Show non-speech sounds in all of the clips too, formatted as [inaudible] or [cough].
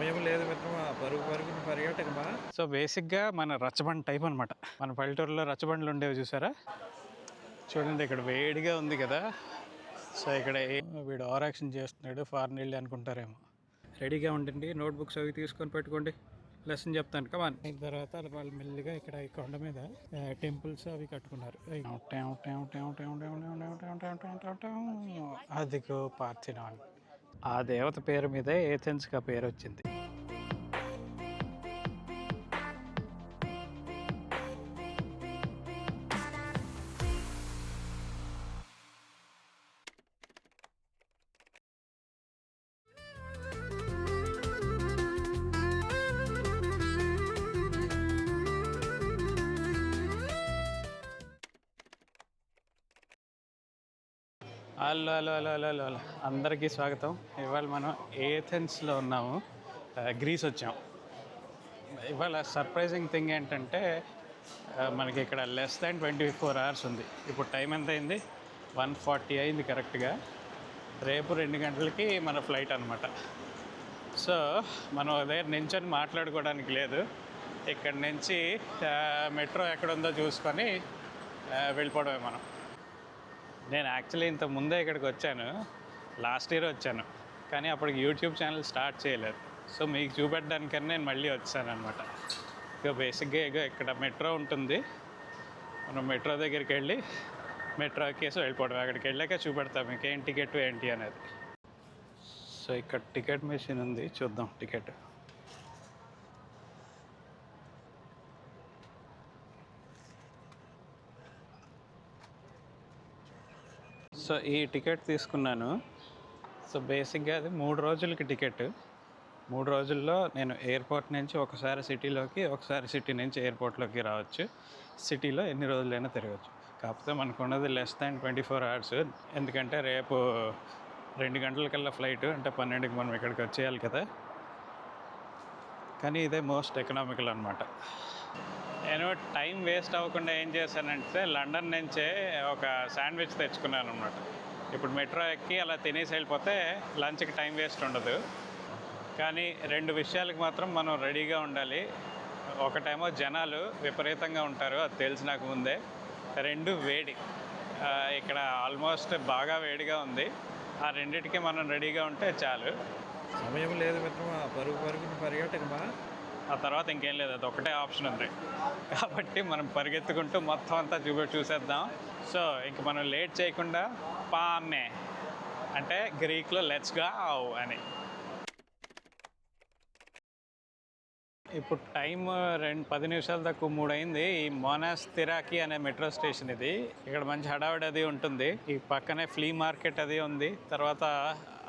సమయం లేదు మిత్రమా పరుగు పరుగుని పర్యాటకమా సో బేసిక్గా మన రచ్చబండ టైప్ అనమాట మన పల్లెటూరులో రచ్చబండ్లు ఉండేవి చూసారా చూడండి ఇక్కడ వేడిగా ఉంది కదా సో ఇక్కడ వీడు ఓవర్ యాక్షన్ చేస్తున్నాడు ఫారెన్ వెళ్ళి అనుకుంటారేమో రెడీగా ఉండండి నోట్ బుక్స్ అవి తీసుకొని పెట్టుకోండి లెసన్ చెప్తాను కమాన్ అయిన తర్వాత వాళ్ళు మెల్లిగా ఇక్కడ ఈ కొండ మీద టెంపుల్స్ అవి కట్టుకున్నారు అదిగో పార్థినాన్ ఆ దేవత పేరు మీదే ఏథెన్స్గా పేరు వచ్చింది hello hello hello hello hello అందరికీ స్వాగతం. ఇవాళ మనం ఏథెన్స్లో ఉన్నాము. గ్రీస్ వచ్చాం. ఇవాళ సర్ప్రైజింగ్ థింగ్ ఏంటంటే మనకి ఇక్కడ less than twenty four hours ఉంది. ఇప్పుడు టైం ఎంత అయింది? వన్ ఫార్టీ అయింది కరెక్ట్గా. రేపు రెండు గంటలకి మన ఫ్లైట్ అనమాట సో మనం దగ్గర నించొని మాట్లాడుకోవడానికి లేదు. ఇక్కడ నుంచి మెట్రో ఎక్కడ ఉందో చూసుకొని వెళ్ళిపోవడమే మనం. నేను యాక్చువల్లీ ఇంత ముందే ఇక్కడికి వచ్చాను. లాస్ట్ ఇయర్ వచ్చాను. కానీ అప్పటికి యూట్యూబ్ ఛానల్ స్టార్ట్ చేయలేదు. సో మీకు చూపెట్టడానికని నేను మళ్ళీ వచ్చాను అనమాట ఇక బేసిక్గా ఇక ఇక్కడ మెట్రో ఉంటుంది. మనం మెట్రో దగ్గరికి వెళ్ళి మెట్రో ఎక్కేసి వెళ్ళిపోవడం. అక్కడికి వెళ్ళాక చూపెడతాం మీకు ఏం టికెట్ ఏంటి అనేది. సో ఇక్కడ టికెట్ మెషిన్ ఉంది. చూద్దాం టికెట్ సో ఈ టికెట్ తీసుకున్నాను. సో బేసిక్గా అది మూడు రోజులకి టికెట్. మూడు రోజుల్లో నేను ఎయిర్పోర్ట్ నుంచి ఒకసారి సిటీలోకి ఒకసారి సిటీ నుంచి ఎయిర్పోర్ట్లోకి రావచ్చు. సిటీలో ఎన్ని రోజులైనా తిరగచ్చు. కాకపోతే మనకు ఉన్నది less than twenty four hours ఎందుకంటే రేపు రెండు గంటలకల్లా ఫ్లైట్ అంటే పన్నెండుకి మనం ఇక్కడికి వచ్చేయాలి కదా. కానీ ఇదే మోస్ట్ ఎకనామికల్ అనమాట నేను టైం వేస్ట్ అవ్వకుండా ఏం చేశానంటే లండన్ నుంచే ఒక శాండ్విచ్ తెచ్చుకున్నాను అనమాట ఇప్పుడు మెట్రో ఎక్కి అలా తినేసి వెళ్ళిపోతే లంచ్కి టైం వేస్ట్ ఉండదు. కానీ రెండు విషయాలకు మాత్రం మనం రెడీగా ఉండాలి. ఒకటేమో జనాలు విపరీతంగా ఉంటారు అది తెలిసి నాకు ముందే. రెండు వేడి. ఇక్కడ ఆల్మోస్ట్ బాగా వేడిగా ఉంది. ఆ రెండిటికి మనం రెడీగా ఉంటే చాలు. సమయం లేదు మిత్రమా? పరుగు పరుగుని పరిగెట్టకమా ఆ తర్వాత ఇంకేం లేదు అది ఒకటే ఆప్షన్ ఉంది. కాబట్టి మనం పరిగెత్తుకుంటూ మొత్తం అంతా చూపి చూసేద్దాం. సో ఇంక మనం లేట్ చేయకుండా పామే. అంటే గ్రీక్లో లెట్స్గా ఆవు అని. ఇప్పుడు టైం రెండు పది నిమిషాల తక్కువ మూడు అయింది ఈ మోనాస్తిరాకి అనే మెట్రో స్టేషన్ ఇది. ఇక్కడ మంచి హడావిడి అది ఉంటుంది. ఈ పక్కనే ఫ్లీ మార్కెట్ అది ఉంది. తర్వాత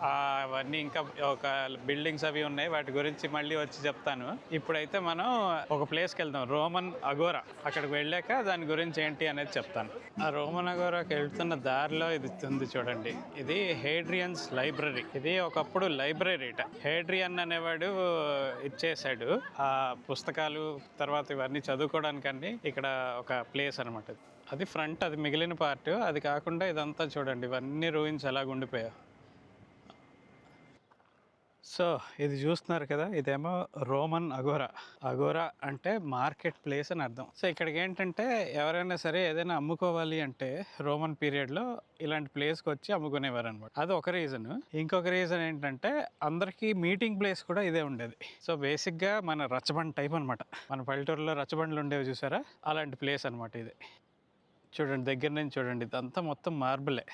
అవన్నీ ఇంకా ఒక బిల్డింగ్స్ అవి ఉన్నాయి. వాటి గురించి మళ్ళీ వచ్చి చెప్తాను. ఇప్పుడైతే మనం ఒక ప్లేస్కి వెళ్దాం. రోమన్ అగోరా అక్కడికి వెళ్ళాక దాని గురించి ఏంటి అనేది చెప్తాను. ఆ రోమన్ అగోరాకి వెళ్తున్న దారిలో ఇది ఉంది చూడండి. ఇది హేడ్రియన్స్ లైబ్రరీ. ఇది ఒకప్పుడు లైబ్రరీట హేడ్రియన్ అనేవాడు ఇచ్చేసాడు ఆ పుస్తకాలు తర్వాత ఇవన్నీ చదువుకోవడానికని ఇక్కడ ఒక ప్లేస్ అనమాట అది ఫ్రంట్ అది మిగిలిన పార్ట్. అది కాకుండా ఇదంతా చూడండి. ఇవన్నీ రూయిన్స్ ఎలాగ ఉండిపోయాయి సో ఇది చూస్తున్నారు కదా ఇదేమో రోమన్ అగోరా అగోరా అంటే మార్కెట్ ప్లేస్ అని అర్థం. సో ఇక్కడికి ఏంటంటే ఎవరైనా సరే ఏదైనా అమ్ముకోవాలి అంటే రోమన్ పీరియడ్లో ఇలాంటి ప్లేస్కి వచ్చి అమ్ముకునేవారు అనమాట అది ఒక రీజన్. ఇంకొక రీజన్ ఏంటంటే అందరికీ మీటింగ్ ప్లేస్ కూడా ఇదే ఉండేది. సో బేసిక్గా మన రచ్చబండ టైప్ అనమాట మన పల్లెటూరులో రచ్చబండ్లు ఉండేవి చూసారా? అలాంటి ప్లేస్ అనమాట ఇది. చూడండి దగ్గర నుంచి చూడండి. ఇదంతా మొత్తం మార్బులే.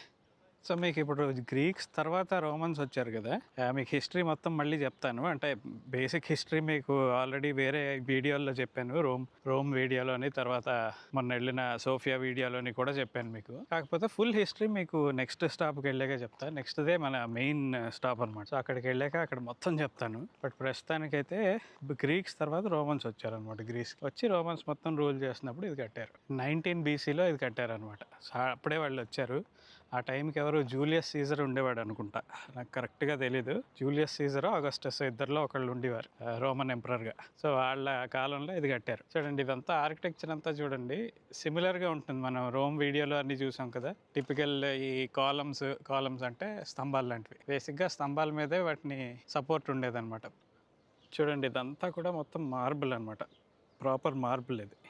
సో మీకు ఇప్పుడు గ్రీక్స్ తర్వాత రోమన్స్ వచ్చారు కదా. మీకు హిస్టరీ మొత్తం మళ్ళీ చెప్తాను. అంటే బేసిక్ హిస్టరీ మీకు ఆల్రెడీ వేరే వీడియోల్లో చెప్పాను. రోమ్ రోమ్ వీడియోలోని తర్వాత మొన్న వెళ్ళిన సోఫియా వీడియోలోని కూడా చెప్పాను మీకు. కాకపోతే ఫుల్ హిస్టరీ మీకు నెక్స్ట్ స్టాప్కి వెళ్ళాక చెప్తాను నెక్స్ట్దే మన మెయిన్ స్టాప్ అనమాట సో అక్కడికి వెళ్ళాక అక్కడ మొత్తం చెప్తాను. బట్ ప్రస్తుతానికైతే గ్రీక్స్ తర్వాత రోమన్స్ వచ్చారనమాట గ్రీస్ వచ్చి రోమన్స్ మొత్తం రూల్ చేసినప్పుడు ఇది కట్టారు. నైన్టీన్ బీసీలో ఇది కట్టారనమాట సో అప్పుడే వాళ్ళు వచ్చారు. ఆ టైంకి ఎవరు జూలియస్ సీజర్ ఉండేవాడు అనుకుంటా. నాకు కరెక్ట్గా తెలీదు. జూలియస్ సీజర్ ఆగస్టస్ ఇద్దరులో ఒకళ్ళు ఉండేవారు రోమన్ ఎంపరర్గా. సో వాళ్ళ కాలంలో ఇది కట్టారు. చూడండి ఇదంతా ఆర్కిటెక్చర్ అంతా చూడండి. సిమిలర్గా ఉంటుంది. మనం రోమ్ వీడియోలో అన్ని చూసాం కదా. టిపికల్ ఈ కాలమ్స్ కాలమ్స్ అంటే స్తంభాలు లాంటివి. బేసిక్గా స్తంభాల మీదే వాటిని సపోర్ట్ ఉండేదన్నమాట. చూడండి ఇదంతా కూడా మొత్తం మార్బుల్ అనమాట ప్రాపర్ మార్బుల్ ఇది.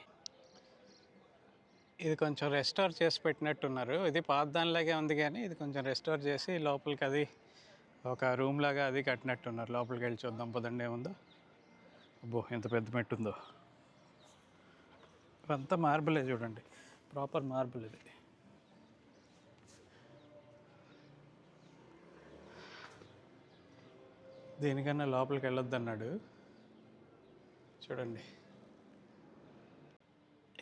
ఇది కొంచెం రెస్టోర్ చేసి పెట్టినట్టున్నారు. ఇది పాతదానిలాగే ఉంది కానీ ఇది కొంచెం రెస్టోర్ చేసి లోపలికి అది ఒక రూమ్ లాగా అది కట్టినట్టున్నారు. లోపలికి వెళ్ళి చూద్దాం పదండి ఏముందో. అబ్బో ఎంత పెద్ద మెట్టు ఉందో. అంతా మార్బులే చూడండి. ప్రాపర్ మార్బుల్ ఇది. దీనికన్నా లోపలికి వెళ్ళొద్దు అన్నాడు చూడండి.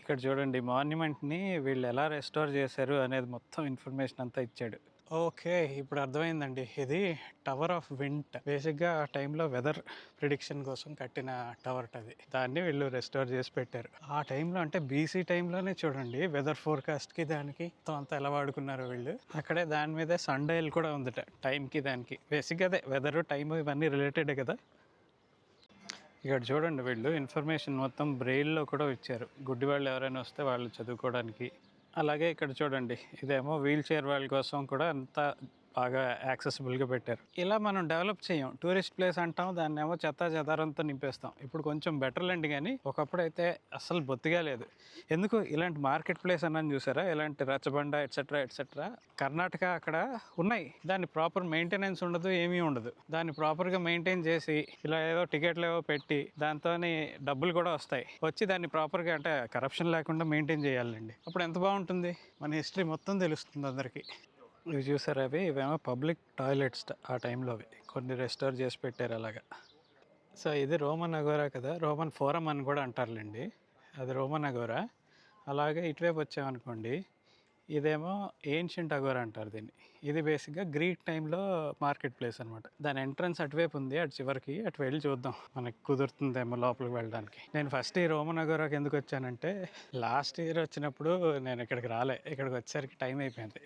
ఇక్కడ చూడండి మాన్యుమెంట్ని వీళ్ళు ఎలా రెస్టోర్ చేశారు అనేది మొత్తం ఇన్ఫర్మేషన్ అంతా ఇచ్చాడు. ఓకే ఇప్పుడు అర్థమైందండి. ఇది టవర్ ఆఫ్ వింట్. బేసిక్గా ఆ టైంలో వెదర్ ప్రిడిక్షన్ కోసం కట్టిన టవర్ అది. దాన్ని వీళ్ళు రెస్టోర్ చేసి పెట్టారు. ఆ టైంలో అంటే బీసీ టైంలోనే చూడండి వెదర్ ఫోర్కాస్ట్కి దానికి మొత్తం అంతా ఎలా వాడుకున్నారు వీళ్ళు. అక్కడే దాని మీద సండేల్ కూడా ఉందట టైంకి దానికి. బేసిక్గా అదే వెదర్ టైం ఇవన్నీ రిలేటెడే కదా. ఇక్కడ చూడండి వీళ్ళు. ఇన్ఫర్మేషన్ మొత్తం బ్రెయిల్లో కూడా ఇచ్చారు. గుడ్డి వాళ్ళు ఎవరైనా వస్తే వాళ్ళు చదువుకోవడానికి. అలాగే ఇక్కడ చూడండి. ఇదేమో వీల్ చైర్ వాళ్ళ కోసం కూడా అంతా బాగా యాక్సెసిబుల్గా పెట్టారు. ఇలా మనం డెవలప్ చేయం. టూరిస్ట్ ప్లేస్ అంటాం దాన్ని ఏమో చెత్త చెదారంతో నింపేస్తాం. ఇప్పుడు కొంచెం బెటర్ లేండి కానీ ఒకప్పుడు అయితే అసలు బొత్తిగా లేదు. ఎందుకు? ఇలాంటి మార్కెట్ ప్లేస్ అన్నాను చూసారా? ఇలాంటి రచ్చబండ ఎట్సెట్రా ఎట్సెట్రా కర్ణాటక అక్కడ ఉన్నాయి. దాని ప్రాపర్ మెయింటెనెన్స్ ఉండదు ఏమీ ఉండదు. దాన్ని ప్రాపర్గా మెయింటైన్ చేసి ఇలా ఏదో టికెట్లు ఏవో పెట్టి దాంతో డబ్బులు కూడా వస్తాయి. వచ్చి దాన్ని ప్రాపర్గా అంటే కరప్షన్ లేకుండా మెయింటైన్ చేయాలండి అప్పుడు ఎంత బాగుంటుంది? మన హిస్టరీ మొత్తం తెలుస్తుంది అందరికీ. ఇవి చూసారు అవి? ఇవేమో పబ్లిక్ టాయిలెట్స్ ఆ టైంలో అవి. కొన్ని రెస్టోర్ చేసి పెట్టారు అలాగా. సో ఇది రోమన్ అగోరా కదా? రోమన్ ఫోరం అని కూడా అంటారులేండి. అది రోమన్ అగోరా అలాగే ఇటువైపు వచ్చామనుకోండి ఇదేమో ఏన్షియంట్ అగోరా అంటారు దీన్ని. ఇది బేసిక్గా గ్రీక్ టైంలో మార్కెట్ ప్లేస్ అనమాట దాని ఎంట్రన్స్ అటువైపు ఉంది అటు చివరికి అటు వెళ్ళి చూద్దాం. మనకి కుదురుతుందేమో లోపలికి వెళ్ళడానికి. నేను ఫస్ట్ ఈ రోమన్ అగోరాకి ఎందుకు వచ్చానంటే లాస్ట్ ఇయర్ వచ్చినప్పుడు నేను ఇక్కడికి రాలే. ఇక్కడికి వచ్చేసరికి టైం అయిపోయింది.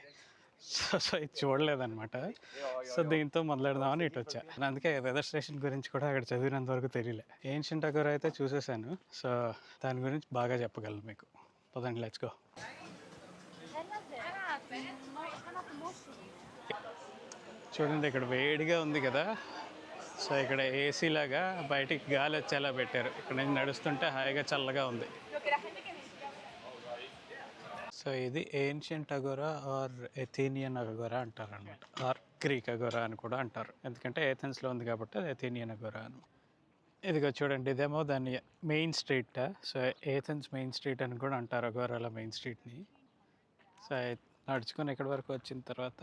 సో సో ఇది చూడలేదన్నమాట. సో దీంతో మొదలెడదామని ఇటు వచ్చా. అందుకే వెదర్ స్టేషన్ గురించి కూడా అక్కడ చదివినంత వరకు తెలియలే. ఏన్షియంట్ అగర్ అయితే చూసేసాను. సో దాని గురించి బాగా చెప్పగలను మీకు. పదండి లెట్స్ గో చూడండి ఇక్కడ వేడిగా ఉంది కదా. సో ఇక్కడ ఏసీ లాగా బయటికి గాలి వచ్చేలా పెట్టారు. ఇక్కడ నుంచి నడుస్తుంటే హాయిగా చల్లగా ఉంది. సో ఇది ancient agora or Athenian agora అంటారు అనమాట ఆర్ గ్రీక్ అగోరా అని కూడా అంటారు. ఎందుకంటే ఏథెన్స్లో ఉంది కాబట్టి అది ఎథీనియన్ అగోరా అని. ఇదిగో చూడండి ఇదేమో దాని main street. So Athens main street అని కూడా అంటారు అగోరాల మెయిన్ స్ట్రీట్ని. సో నడుచుకొని ఇక్కడి వరకు వచ్చిన తర్వాత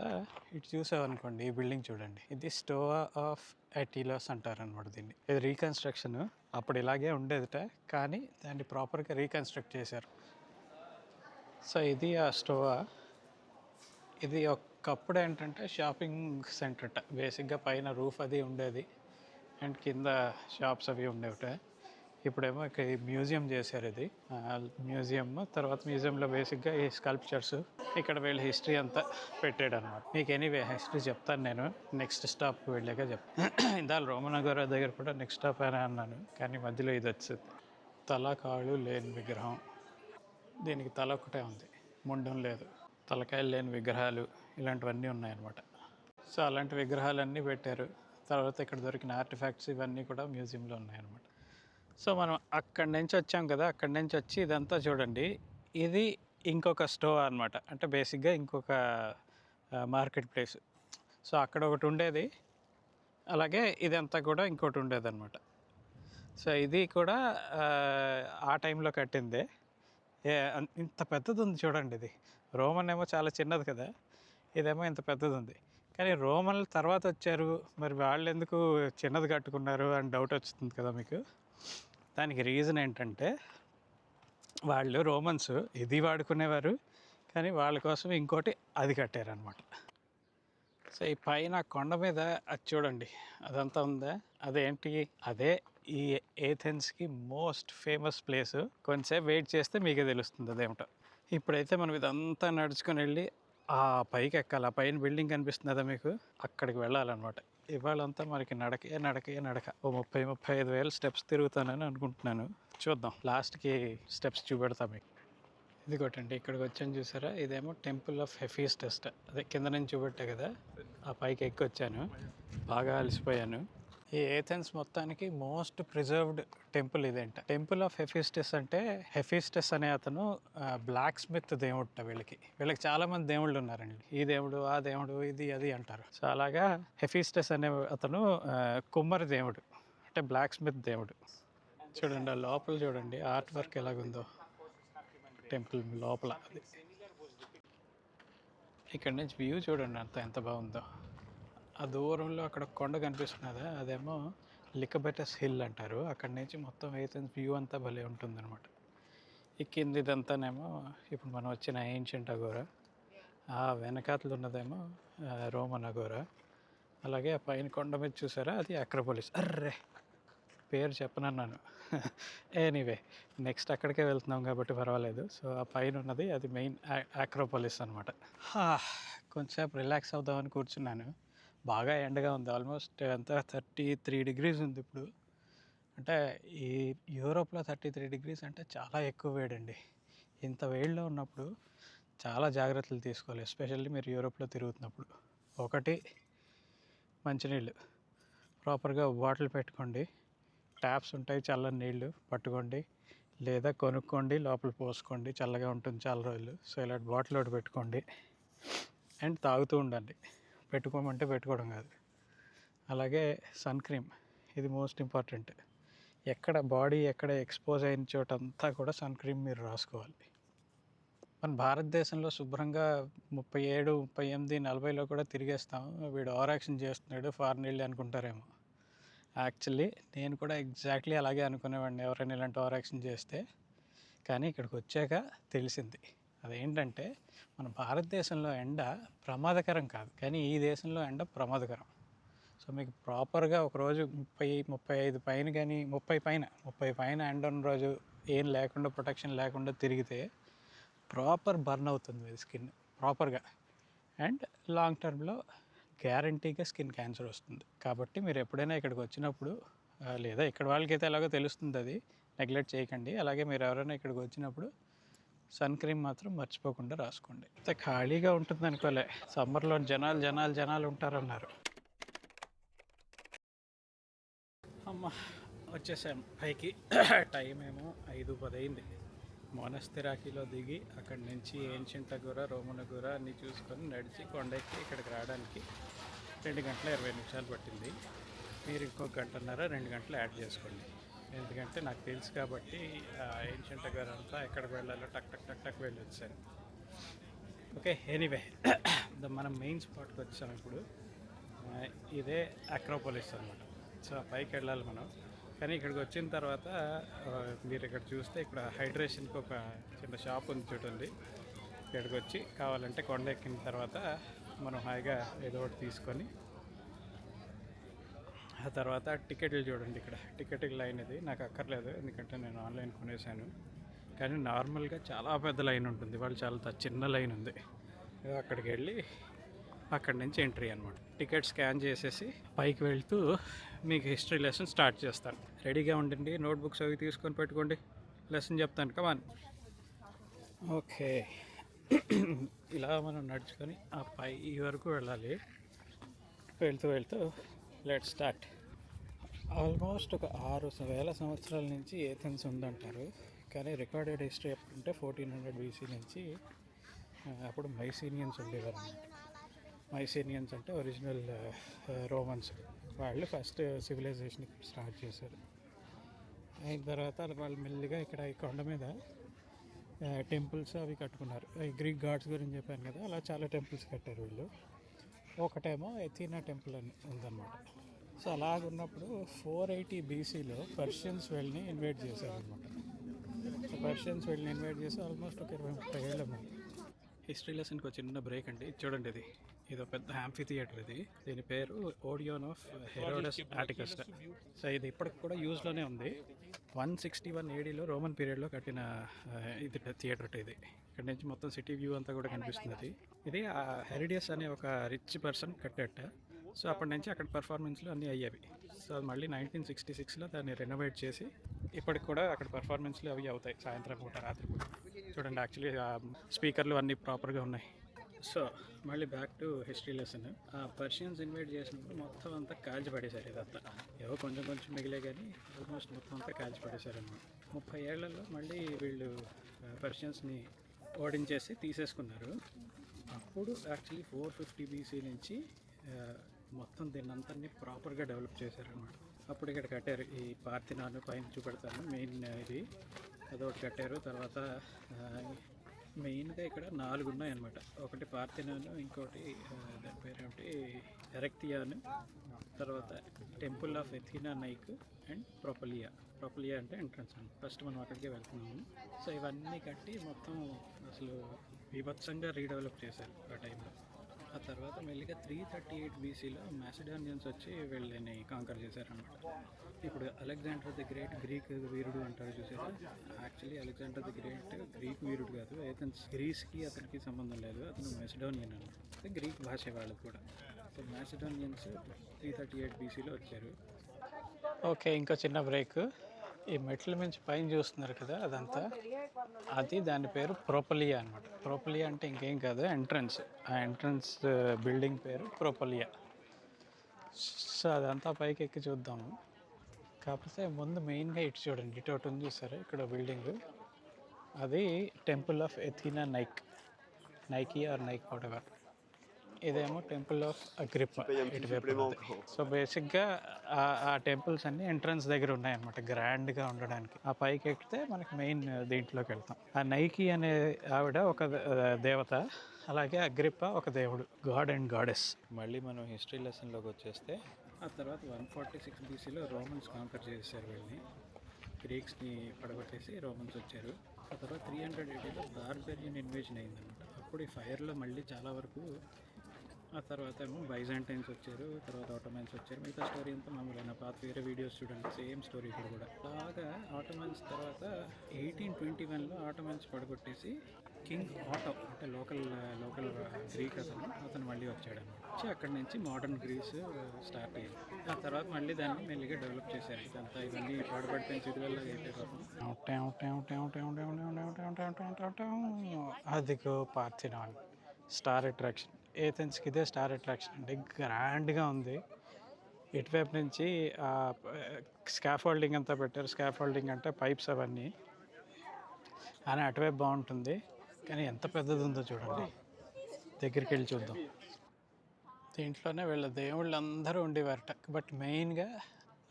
ఇటు చూసామనుకోండి ఈ బిల్డింగ్ చూడండి. ఇది స్టోవా ఆఫ్ అటీలోస్ అంటారు అనమాట దీన్ని. ఇది రీకన్స్ట్రక్షన్. అప్పుడు ఇలాగే ఉండేదిట కానీ దాన్ని ప్రాపర్గా రీకన్స్ట్రక్ట్ చేశారు. సో ఇది ఆ స్టోవా. ఇది ఒకప్పుడు ఏంటంటే షాపింగ్ సెంటర్ బేసిక్గా పైన రూఫ్ అది ఉండేది. అండ్ కింద షాప్స్ అవి ఉండేవిట. ఇప్పుడేమో ఇక్కడ మ్యూజియం చేశారు ఇది. మ్యూజియం తర్వాత మ్యూజియంలో బేసిక్గా ఈ స్కల్ప్చర్స్ ఇక్కడ వీళ్ళ హిస్టరీ అంతా పెట్టాడు అనమాట మీకు ఎనీవే హిస్టరీ చెప్తాను నేను. నెక్స్ట్ స్టాప్కి వెళ్ళాక చెప్తాను [clears throat] ఇందాక రోమనగర్ దగ్గర కూడా నెక్స్ట్ స్టాప్ అని అన్నాను. కానీ మధ్యలో ఇది వచ్చింది. తల కాళ్ళు లేని విగ్రహం. దీనికి తల ఒకటే ఉంది. ముండం లేదు. తలకాయలు లేని విగ్రహాలు ఇలాంటివన్నీ ఉన్నాయన్నమాట. సో అలాంటి విగ్రహాలన్నీ పెట్టారు. తర్వాత ఇక్కడ దొరికిన ఆర్టిఫాక్ట్స్ ఇవన్నీ కూడా మ్యూజియంలో ఉన్నాయన్నమాట. సో మనం అక్కడి నుంచి వచ్చాం కదా అక్కడి నుంచి వచ్చి ఇదంతా చూడండి. ఇది ఇంకొక స్టో అనమాట అంటే బేసిక్గా ఇంకొక మార్కెట్ ప్లేస్. సో అక్కడ ఒకటి ఉండేది. అలాగే ఇదంతా కూడా ఇంకోటి ఉండేదన్నమాట. సో ఇది కూడా ఆ టైంలో కట్టిందే. ఏ ఇంత పెద్దది ఉంది చూడండి ఇది. రోమన్ ఏమో చాలా చిన్నది కదా. ఇదేమో ఇంత పెద్దది ఉంది కానీ రోమన్లు తర్వాత వచ్చారు. మరి వాళ్ళు ఎందుకు చిన్నది కట్టుకున్నారు అని డౌట్ వస్తుంది కదా మీకు. దానికి రీజన్ ఏంటంటే వాళ్ళు రోమన్స్ ఇది వాడుకునేవారు. కానీ వాళ్ళ కోసం ఇంకోటి అది కట్టారనమాట సో ఈ పైన కొండ మీద అది చూడండి అదంతా ఉందా? అదేంటి? అదే ఈ ఏథెన్స్కి మోస్ట్ ఫేమస్ ప్లేస్. కొంచెంసేపు వెయిట్ చేస్తే మీకే తెలుస్తుంది అదేమిటో. ఇప్పుడైతే మనం ఇదంతా నడుచుకొని వెళ్ళి ఆ పైకి ఎక్కాలి. ఆ పైన బిల్డింగ్ కనిపిస్తుంది కదా మీకు? అక్కడికి వెళ్ళాలన్నమాట. ఇవాళంతా మనకి నడకే నడకే నడక. ఓ ముప్పై ముప్పై ఐదు వేల స్టెప్స్ తిరుగుతానని అనుకుంటున్నాను. చూద్దాం. లాస్ట్కి స్టెప్స్ చూపెడతా మీకు. ఇది కొట్టండి ఇక్కడికి వచ్చాను చూసారా? ఇదేమో టెంపుల్ ఆఫ్ హెఫీస్ టెస్ట్ అదే కింద నుంచి చూపెట్టా కదా? ఆ పైకి ఎక్కి వచ్చాను బాగా అలసిపోయాను. ఈ ఏథెన్స్ మొత్తానికి మోస్ట్ ప్రిజర్వ్డ్ టెంపుల్ ఇదేంట. టెంపుల్ ఆఫ్ హెఫిస్టస్ అంటే హెఫిస్టస్ అనే అతను బ్లాక్ స్మిత్ దేవుడు వీళ్ళకి. వీళ్ళకి చాలా మంది దేవుళ్ళు ఉన్నారండి. ఈ దేవుడు ఆ దేవుడు ఇది అది అంటారు. సో అలాగా హెఫిస్టస్ అనే అతను కుమ్మరి దేవుడు. అంటే బ్లాక్ స్మిత్ దేవుడు. చూడండి ఆ లోపల చూడండి ఆర్ట్ వర్క్ ఎలాగుందో. టెంపుల్ లోపల. అది ఇక్కడ నుంచి వ్యూ చూడండి అంత ఎంత బాగుందో. ఆ దూరంలో అక్కడ కొండ కనిపిస్తున్నదా. అదేమో లికబెటస్ హిల్ అంటారు. అక్కడ నుంచి మొత్తం ఏథెన్స్ వ్యూ అంతా భలే ఉంటుందన్నమాట. ఈ కింద ఇదంతానేమో ఇప్పుడు మనం వచ్చిన ఏన్షియంట్ అగోరా ఆ వెనకాతలు ఉన్నదేమో రోమన్ అగోరా అలాగే ఆ పైన కొండ మీద చూసారా? అది అక్రపోలిస్ అర్రే! పేరు చెప్పనన్నాను. [laughs] ఎనీవే నెక్స్ట్ అక్కడికే వెళ్తున్నాం కాబట్టి పర్వాలేదు. సో ఆ పైన ఉన్నది అది మెయిన్ ఆక్రోపోలిస్ అనమాట కొంచెంసేపు రిలాక్స్ అవుదామని కూర్చున్నాను. బాగా ఎండగా ఉంది. ఆల్మోస్ట్ అంతా థర్టీ త్రీ డిగ్రీస్ ఉంది ఇప్పుడు. అంటే ఈ యూరోప్లో థర్టీ త్రీ డిగ్రీస్ అంటే చాలా ఎక్కువ వేడండి. ఇంత వేడిలో ఉన్నప్పుడు చాలా జాగ్రత్తలు తీసుకోవాలి ఎస్పెషల్లీ మీరు యూరోప్లో తిరుగుతున్నప్పుడు. ఒకటి మంచినీళ్ళు. ప్రాపర్గా బాటిల్ పెట్టుకోండి. ట్యాప్స్ ఉంటాయి చల్లని నీళ్ళు పట్టుకోండి. లేదా కొనుక్కోండి లోపల పోసుకోండి చల్లగా ఉంటుంది చాలా రోజులు. సో ఇలాంటి బాటిల్ ఒకటి పెట్టుకోండి. అండ్ తాగుతూ ఉండండి. పెట్టుకోమంటే పెట్టుకోవడం కాదు. అలాగే సన్ క్రీమ్ ఇది మోస్ట్ ఇంపార్టెంట్. ఎక్కడ బాడీ ఎక్కడ ఎక్స్పోజ్ అయిన చోట అంతా కూడా సన్ క్రీమ్ మీరు రాసుకోవాలి. మన భారతదేశంలో శుభ్రంగా ముప్పై ఏడు ముప్పై ఎనిమిది నలభైలో కూడా తిరిగేస్తాం. వీడు ఓవరాక్షన్ చేస్తున్నాడు ఫారెన్ వెళ్ళి అనుకుంటారేమో. యాక్చువల్లీ నేను కూడా ఎగ్జాక్ట్లీ అలాగే అనుకునేవాడిని. ఎవరైనా ఇలాంటి ఓవరాక్షన్ చేస్తే. కానీ ఇక్కడికి వచ్చాక తెలిసింది. అదేంటంటే మన భారతదేశంలో ఎండ ప్రమాదకరం కాదు కానీ ఈ దేశంలో ఎండ ప్రమాదకరం. సో మీకు ప్రాపర్గా ఒక రోజు ముప్పై ముప్పై ఐదు పైన కానీ ముప్పై పైన ముప్పై పైన ఎండ ఉన్న రోజు ఏం లేకుండా ప్రొటెక్షన్ లేకుండా తిరిగితే ప్రాపర్ బర్న్ అవుతుంది మీ స్కిన్ ప్రాపర్గా. అండ్ లాంగ్ టర్మ్లో గ్యారంటీగా స్కిన్ క్యాన్సర్ వస్తుంది. కాబట్టి మీరు ఎప్పుడైనా ఇక్కడికి వచ్చినప్పుడు లేదా ఇక్కడ వాళ్ళకైతే ఎలాగో తెలుస్తుంది అది నెగ్లెక్ట్ చేయకండి. అలాగే మీరు ఎవరైనా ఇక్కడికి వచ్చినప్పుడు సన్ క్రీమ్ మాత్రం మర్చిపోకుండా రాసుకోండి. అయితే ఖాళీగా ఉంటుంది అనుకోలే సమ్మర్లో జనాలు జనాలు జనాలు ఉంటారన్నారు. అమ్మ వచ్చేసాం. పైకి [clears throat] టైం ఏమో ఐదు పదైంది. మోనస్తిరాకిలో దిగి అక్కడి నుంచి ఏన్షియంట్ అగూర రోమన్ అగూర అన్నీ చూసుకొని నడిచి కొండెక్కి ఇక్కడికి రావడానికి రెండు గంటల ఇరవై నిమిషాలు పట్టింది. మీరు ఇంకో గంటన్నర రెండు గంటలు యాడ్ చేసుకోండి. ఎందుకంటే నాకు తెలుసు కాబట్టి ఏన్షియంట్ గారు అంతా ఎక్కడికి వెళ్ళాలో టక్ టక్ టక్ టక్ వెళ్ళి వచ్చాను ఓకే ఎనీవే మనం మెయిన్ స్పాట్కి వచ్చాం ఇప్పుడు. ఇదే అక్రోపోలిస్ అనమాట సో పైకి వెళ్ళాలి మనం. కానీ ఇక్కడికి వచ్చిన తర్వాత మీరు ఇక్కడ చూస్తే ఇక్కడ హైడ్రేషన్కి ఒక చిన్న షాప్ ఉంది చూడండి. ఇక్కడికి వచ్చి కావాలంటే కొండ ఎక్కిన తర్వాత మనం హాయిగా ఏదో ఒకటి తీసుకొని ఆ తర్వాత టికెట్లు చూడండి ఇక్కడ. టికెట్ లైన్ ఇది. నాకు అక్కర్లేదు ఎందుకంటే నేను ఆన్లైన్ కొనేసాను కానీ నార్మల్గా చాలా పెద్ద లైన్ ఉంటుంది. వాళ్ళు చాలా చిన్న లైన్ ఉంది. అక్కడికి వెళ్ళి అక్కడి నుంచి ఎంట్రీ అనమాట టికెట్ స్కాన్ చేసేసి పైకి వెళ్తూ మీకు హిస్టరీ లెసన్ స్టార్ట్ చేస్తాను రెడీగా ఉండండి నోట్బుక్స్ అవి తీసుకొని పెట్టుకోండి. లెసన్ చెప్తాను. Come on okay. [clears throat] ఇలా మనం నడుచుకొని ఆ పై వరకు వెళ్ళాలి. వెళ్తూ వెళ్తూ లెట్ స్టార్ట్ ఆల్మోస్ట్ ఒక ఆరు వేల సంవత్సరాల నుంచి ఏథెన్స్ ఉందంటారు. కానీ రికార్డెడ్ హిస్టరీ ఎప్పుడంటే ఫోర్టీన్ హండ్రెడ్ బీసీ నుంచి అప్పుడు మైసీనియన్స్ ఉండేవారు అన్నమాట. మైసీనియన్స్ అంటే ఒరిజినల్ రోమన్స్ వాళ్ళు ఫస్ట్ సివిలైజేషన్ స్టార్ట్ చేశారు. అయిన తర్వాత వాళ్ళు మెల్లిగా ఇక్కడ ఈ కొండ మీద టెంపుల్స్ అవి కట్టుకున్నారు. ఈ గ్రీక్ గాడ్స్ గురించి చెప్పాను కదా అలా చాలా టెంపుల్స్ కట్టారు వీళ్ళు. ఒకటేమో ఎథీనా టెంపుల్ అని ఉందన్నమాట. సో అలాగున్నప్పుడు ఫోర్ ఎయిటీ బీసీలో పర్షియన్స్ వెళ్ళని ఇన్వైట్ చేశారనమాట పర్షియన్స్ వెళ్ళని ఇన్వైట్ చేసి ఆల్మోస్ట్ ఒక ఇరవై ముప్పై ఏళ్ళ హిస్టరీ లెసన్కి ఒక చిన్న బ్రేక్ అండి. ఇది చూడండి ఇది. ఇది ఒక పెద్ద హాంఫీ థియేటర్ ఇది. దీని పేరు ఓడియోన్ ఆఫ్ హెరోడస్ ఆటికస్ట్ సో ఇది ఇప్పటికి కూడా యూజ్లోనే ఉంది. వన్ సిక్స్టీ వన్ ఏడీలో రోమన్ పీరియడ్లో కట్టిన ఇది థియేటర్ ఇది. ఇక్కడ నుంచి మొత్తం సిటీ వ్యూ అంతా కూడా కనిపిస్తుంది ఇది హెరిడియస్ అనే ఒక రిచ్ పర్సన్ కట్టేట. సో అప్పటి నుంచి అక్కడ పర్ఫార్మెన్స్లు అన్నీ అయ్యేవి. సో మళ్ళీ నైన్టీన్ సిక్స్టీ సిక్స్లో దాన్ని రెనోవేట్ చేసి ఇప్పటికి కూడా అక్కడ పర్ఫార్మెన్స్లు అవి అవుతాయి సాయంత్రం పూట రాత్రి పూట. చూడండి యాక్చువల్లీ స్పీకర్లు అన్నీ ప్రాపర్గా ఉన్నాయి. సో మళ్ళీ బ్యాక్ టు హిస్టరీ లెసన్ ఆ పర్షియన్స్ ఇన్వైట్ చేసినప్పుడు మొత్తం అంతా కాల్చి పడేశారు ఇదంతా. ఏవో కొంచెం కొంచెం మిగిలే కానీ ఆల్మోస్ట్ మొత్తం అంతా కాల్చి పడేశారు అన్నమాట ముప్పై ఏళ్ళలో మళ్ళీ వీళ్ళు పర్షియన్స్ని ఓడించేసి తీసేసుకున్నారు. అప్పుడు యాక్చువల్లీ ఫోర్ ఫిఫ్టీ బీసీ నుంచి మొత్తం దీన్ని అంతని ప్రాపర్గా డెవలప్ చేశారనమాట అప్పుడు ఇక్కడ కట్టారు ఈ పార్థినాను పైన చూపెడతాను మెయిన్ ఇది. అదొకటి కట్టారు తర్వాత మెయిన్గా ఇక్కడ నాలుగు ఉన్నాయన్నమాట ఒకటి పార్థినాను ఇంకోటి దాని పేరు ఏమిటి ఎరెక్తియాను తర్వాత temple of Athena Nike and Propylaea. Propylaea అంటే ఎంట్రన్స్ అండి. ఫస్ట్ మనం అక్కడికి వెళ్తున్నాము. సో ఇవన్నీ కట్టి మొత్తం అసలు విభత్సంగా రీడెవలప్ చేశారు ఆ టైంలో. ఆ తర్వాత మెల్లిగా త్రీ థర్టీ ఎయిట్ బీసీలో మ్యాసిడానియన్స్ వచ్చి వీళ్ళని కాంకర్ చేశారనమాట ఇప్పుడు అలెగ్జాండర్ ది గ్రేట్ గ్రీక్ వీరుడు అంటారు చూసారా? Actually Alexander the Great Greek వీరుడు కాదు ఏథెన్స్ గ్రీస్కి అతనికి సంబంధం లేదు అతను మెసిడోనియన్ అనమాట గ్రీక్ భాష వాళ్ళు కూడా. So Macedonians three thirty eight బీసీలో వచ్చారు. ఓకే ఇంకో చిన్న బ్రేక్ ఈ మెట్ల నుంచి పైన చూస్తున్నారు కదా అదంతా. అది దాని పేరు ప్రోపలియా అనమాట ప్రోపలియా అంటే ఇంకేం కాదు ఎంట్రన్స్. ఆ ఎంట్రన్స్ బిల్డింగ్ పేరు ప్రోపలియా. సో అదంతా పైకి ఎక్కి చూద్దాము. కాకపోతే ముందు మెయిన్గా ఇటు చూడండి. ఇటు ఒకటి ఉంది చూసారా? ఇక్కడ బిల్డింగ్. అది temple of Athena Nike. Nike or Nike whatever. ఇదేమో టెంపుల్ ఆఫ్ అగ్రిప్ సో బేసిక్గా ఆ- ఆ టెంపుల్స్ అన్ని ఎంట్రన్స్ దగ్గర ఉన్నాయన్నమాట గ్రాండ్గా ఉండడానికి. ఆ పైకి ఎక్కితే మనకి మెయిన్ దీంట్లోకి వెళ్తాం. ఆ నైకి అనే ఆవిడ ఒక దేవత అలాగే అగ్రిప్ప ఒక దేవుడు గాడ్ అండ్ గాడెస్. మళ్ళీ మనం హిస్టరీ లెసన్లోకి వచ్చేస్తే ఆ తర్వాత వన్ ఫార్టీ సిక్స్ బీసీలో రోమన్స్ కాంకర్ చేశారు వీళ్ళని. గ్రీక్స్ని పడగొట్టేసి రోమన్స్ వచ్చారు. ఆ తర్వాత త్రీ హండ్రెడ్ ఎయిటీలో బార్బెరియన్ ఇన్వేషన్ అయిందన్నమాట. అప్పుడు ఈ ఫైర్లో మళ్ళీ చాలా వరకు ఆ తర్వాత ఏమో బైజాంటైన్స్ వచ్చారు తర్వాత ఆటోమన్స్ వచ్చారు. మిగతా స్టోరీ అంతా మామూలు నా పాత వేరే వీడియోస్ చూడండి సేమ్ స్టోరీ ఇప్పుడు కూడా. అలాగా ఆటోమన్స్ తర్వాత ఎయిటీన్ ట్వంటీ వన్లో ఆటోమన్స్ పడగొట్టేసి కింగ్ ఆటో అంటే లోకల్ లోకల్ గ్రీక్ అతను అతను మళ్ళీ వచ్చాడు వచ్చి అక్కడి నుంచి మోడర్న్ గ్రీస్ స్టార్ట్ అయ్యింది. ఆ తర్వాత మళ్ళీ దాన్ని మెల్లిగా డెవలప్ చేశారు. ఇదంతా ఇవన్నీ పాడుపడిపోయిన చిరువల్ల అదిగో పార్థినాన్ స్టార్ అట్రాక్షన్ ఏథెన్స్కి ఇదే స్టార్ అట్రాక్షన్. అండి గ్రాండ్గా ఉంది. ఇటువైపు నుంచి స్కాఫోల్డింగ్ అంతా పెట్టారు. స్కాఫోల్డింగ్ అంటే పైప్స్ అవన్నీ. అని అటువైపు బాగుంటుంది. కానీ ఎంత పెద్దది ఉందో చూడండి. దగ్గరికి వెళ్ళి చూద్దాం. దీంట్లోనే వీళ్ళ దేవుళ్ళు అందరూ ఉండేవారట బట్ మెయిన్గా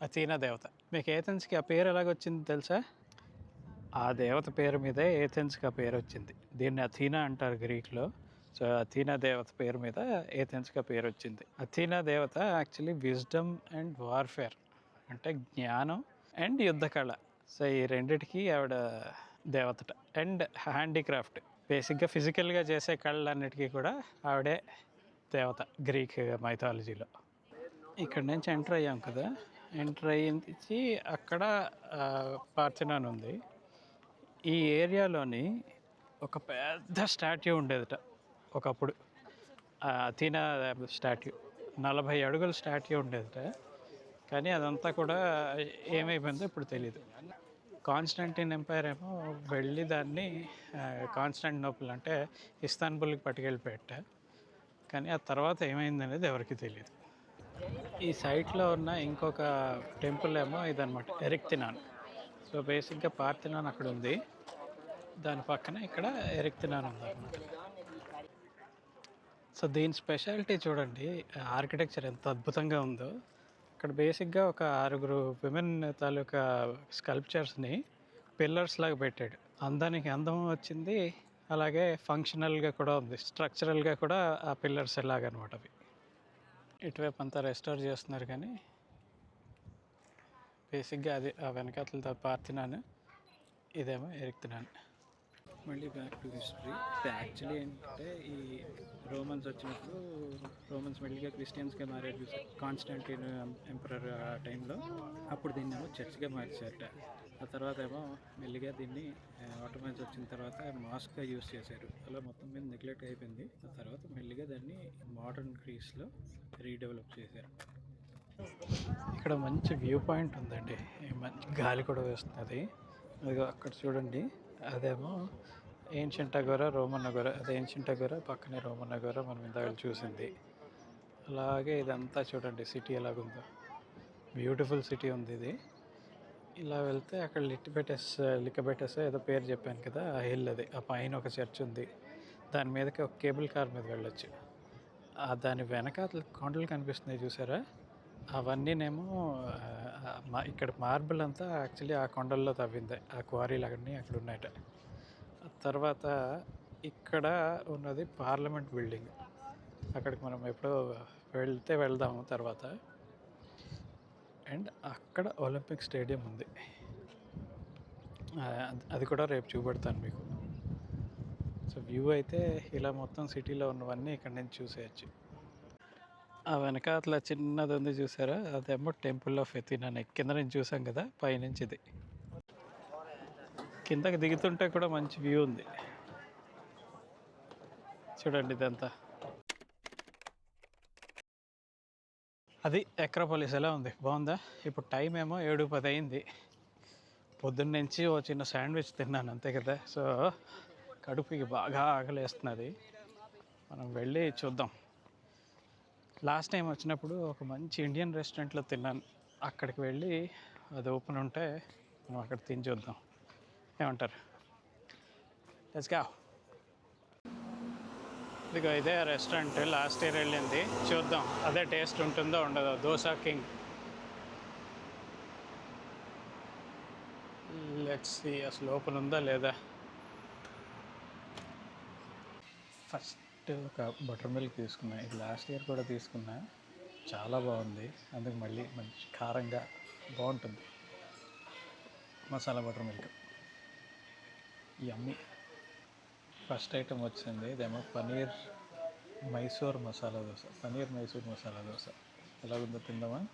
అథీనా దేవత. మీకు ఏథెన్స్కి ఆ పేరు ఎలాగొచ్చింది తెలుసా? ఆ దేవత పేరు మీదే ఏథెన్స్కి ఆ పేరు వచ్చింది. దీన్ని అథీనా అంటారు గ్రీక్లో. సో అథీనా దేవత పేరు మీద ఏథెన్స్గా పేరు వచ్చింది అథీనా దేవత యాక్చువల్లీ విజ్డమ్ అండ్ వార్ఫేర్ అంటే జ్ఞానం అండ్ యుద్ధ కళ సో ఈ రెండిటికి ఆవిడ దేవతట అండ్ హ్యాండీక్రాఫ్ట్. బేసిక్గా ఫిజికల్గా చేసే కళలన్నిటికీ కూడా ఆవిడే దేవత గ్రీక్ మైథాలజీలో. ఇక్కడ నుంచి ఎంటర్ అయ్యాం కదా. ఎంటర్ అయ్యించి అక్కడ పార్థినాన్ ఉంది ఈ ఏరియాలోని ఒక పెద్ద స్టాట్యూ ఉండేదట. ఒకప్పుడు. Athena statue. నలభై అడుగుల స్టాట్యూ ఉండేది కానీ అదంతా కూడా ఏమైపోయిందో ఇప్పుడు తెలియదు కాన్స్టాంటిన్ ఎంపైర్ ఏమో వెళ్ళి దాన్ని కాన్స్టాంటినోపుల్ అంటే ఇస్తాన్బుల్కి పట్టుకెళ్ళిపోయట. కానీ ఆ తర్వాత ఏమైందనేది ఎవరికి తెలియదు ఈ సైట్లో ఉన్న ఇంకొక టెంపుల్ ఏమో ఇదనమాట ఎరిక్తినాన్. సో బేసిక్గా పార్థినాన్ అక్కడ ఉంది. దాని పక్కన ఇక్కడ ఎరిక్తినాన్ ఉందన్నమాట. అనమాట సో దీని స్పెషాలిటీ చూడండి ఆర్కిటెక్చర్ ఎంత అద్భుతంగా ఉందో. ఇక్కడ బేసిక్గా ఒక ఆరుగురు విమెన్ తాలూకా స్కల్ప్చర్స్ని పిల్లర్స్ లాగా పెట్టాడు. అందానికి అందం వచ్చింది అలాగే ఫంక్షనల్గా కూడా ఉంది స్ట్రక్చరల్గా కూడా ఆ పిల్లర్స్ ఎలాగనమాట అవి. ఇటువైపు అంతా రెస్టోర్ చేస్తున్నారు కానీ బేసిక్గా అది ఆ వెనకాతలతో పార్తినాను ఇదేమో ఎరుకుతున్నాను మళ్ళీ బ్యాక్ టు హిస్టరీ యాక్చువల్లీ ఏంటంటే ఈ రోమన్స్ వచ్చినప్పుడు రోమన్స్ మెల్లిగా క్రిస్టియన్స్గా మారారు కాన్స్టాంటిన్ ఎంపరర్ ఆ టైంలో అప్పుడు దీన్ని ఏమో చర్చ్గా మార్చారట. ఆ తర్వాత ఏమో మెల్లిగా దీన్ని ఆటోమన్స్ వచ్చిన తర్వాత మాస్క్గా యూస్ చేశారు. అలా మొత్తం మీద నెగ్లెక్ట్ అయిపోయింది. ఆ తర్వాత మెల్లిగా దాన్ని మోడర్న్ క్రీస్లో రీడెవలప్ చేశారు. ఇక్కడ మంచి వ్యూ పాయింట్ ఉందండి. మంచి గాలి కూడా వేస్తున్నది. అదిగో అక్కడ చూడండి. అదేమో ఏన్షియంట్ అగోరా రోమన్ అగోరా అది ఏన్షియంట్ అగోరా పక్కనే రోమన్ అగోరా మనం ఇందాక చూసింది. అలాగే ఇదంతా చూడండి సిటీ ఎలాగుందో. బ్యూటిఫుల్ సిటీ ఉంది ఇది. ఇలా వెళ్తే అక్కడ లిట్బెటస్ లికబెటస్ ఏదో పేరు చెప్పాను కదా ఆ హిల్ అది. ఆ పైన ఒక చర్చ్ ఉంది. దాని మీదకి ఒక కేబుల్ కార్ మీద వెళ్ళొచ్చు. ఆ దాని వెనక కొండలు కనిపిస్తున్నాయి చూసారా? అవన్నీనేమో మా ఇక్కడ మార్బుల్ అంతా యాక్చువల్లీ ఆ కొండల్లో తవ్వింది. ఆ క్వారీలు అక్కడిని అక్కడ ఉన్నాయట. తర్వాత ఇక్కడ ఉన్నది పార్లమెంట్ బిల్డింగ్. అక్కడికి మనం ఎప్పుడో వెళ్తే వెళ్దాము తర్వాత. అండ్ అక్కడ ఒలింపిక్ స్టేడియం ఉంది. అది కూడా రేపు చూపెడతాను మీకు. సో వ్యూ అయితే ఇలా మొత్తం సిటీలో ఉన్నవన్నీ ఇక్కడ నుంచి చూసేయచ్చు. ఆ వెనకాతల చిన్నది ఉంది చూసారా? అదేమో టెంపుల్ ఆఫ్ ఎథినా అని కింద నుంచి చూసాం కదా పైనుంచి ఇది కిందకి దిగుతుంటే కూడా మంచి వ్యూ ఉంది. చూడండి ఇదంతా. అది ఎక్రోపోలిస్ ఎలా ఉంది? బాగుందా? ఇప్పుడు టైం ఏమో ఏడు పది అయింది. పొద్దున్న నుంచి ఓ చిన్న శాండ్విచ్ తిన్నాను అంతే కదా? సో కడుపుకి బాగా ఆకలేస్తున్నది. మనం వెళ్ళి చూద్దాం. లాస్ట్ టైం వచ్చినప్పుడు ఒక మంచి ఇండియన్ రెస్టారెంట్లో తిన్నాను. అక్కడికి వెళ్ళి అది ఓపెన్ ఉంటే మనం అక్కడ తిని చూద్దాం. ఏమంటారు? లెట్స్ ఇదిగో ఇదే రెస్టారెంట్ లాస్ట్ ఇయర్ వెళ్ళింది. చూద్దాం. అదే టేస్ట్ ఉంటుందో ఉండదో. దోశ కింగ్. లెట్స్ అసలు ఓపెన్ ఉందా లేదా? ఫస్ట్ ఒక బటర్ మిల్క్ తీసుకున్నా ఇది లాస్ట్ ఇయర్ కూడా తీసుకున్నా చాలా బాగుంది. అందుకు మళ్ళీ మంచి కారంగా బాగుంటుంది. Masala buttermilk. Yummy. First item వచ్చింది ఇదేమో పనీర్ మైసూర్ మసాలా దోశ. పనీర్ మైసూర్ మసాలా దోశ. ఎలా ఉందో తిందామా?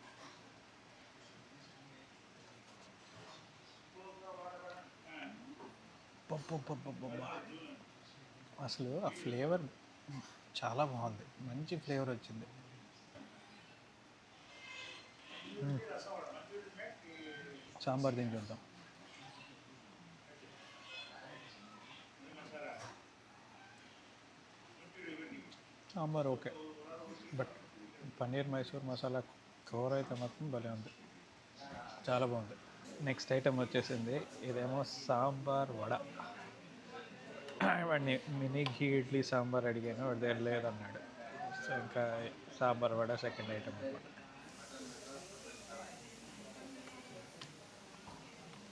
పబ్బబ్బబ్బబ్బబ్బా. అసలు ఆ ఫ్లేవర్ చాలా బాగుంది. మంచి ఫ్లేవర్ వచ్చింది. సాంబార్ దీని చూద్దాం. సాంబార్ ఓకే. బట్ పన్నీర్ మైసూర్ మసాలా కూర అయితే మాత్రం భలే ఉంది. చాలా బాగుంది. నెక్స్ట్ ఐటెం వచ్చేసింది. ఇదేమో సాంబార్ వడ. వాడిని మినీ ఘీ ఇడ్లీ సాంబార్ అడిగాను. వాడి దగ్గర లేదన్నాడు. సో ఇంకా సాంబార్ వడ సెకండ్ ఐటమ్ అనమాట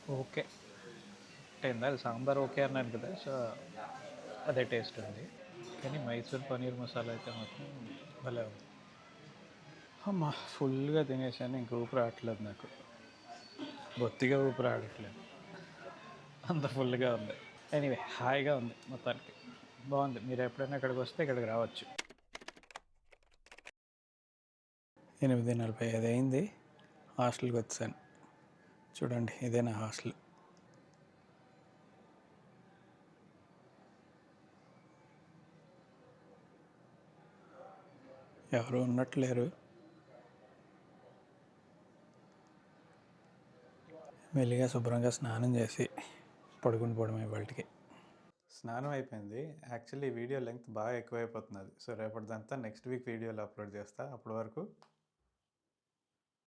ఓకే. అంటే ఇందాక సాంబార్ ఓకే అన్నాను కదా సో అదే టేస్ట్ ఉంది. కానీ మైసూర్ పనీర్ మసాలా అయితే మాత్రం భలే ఉంది. అమ్మా ఫుల్గా తినేసాను. ఇంక ఊపిరి రావట్లేదు నాకు. బొత్తిగా ఊపిరి ఆడట్లేదు. అంత ఫుల్గా ఉంది. ఎనీవే హాయిగా ఉంది మొత్తానికి. బాగుంది. మీరు ఎప్పుడైనా ఇక్కడికి వస్తే ఇక్కడికి రావచ్చు. ఎనిమిది నలభై ఐదు అయింది. హాస్టల్కి వచ్చాను. చూడండి ఇదే నా హాస్టల్. ఎవరు ఉన్నట్లేరు మెల్లిగా శుభ్రంగా స్నానం చేసి పడుకుని పోవడమే వాళ్ళకి. స్నానం అయిపోయింది. యాక్చువల్లీ వీడియో లెంగ్త్ బాగా ఎక్కువైపోతున్నది సో రేపటిదంతా నెక్స్ట్ వీక్ వీడియోలో అప్లోడ్ చేస్తా. అప్పటి వరకు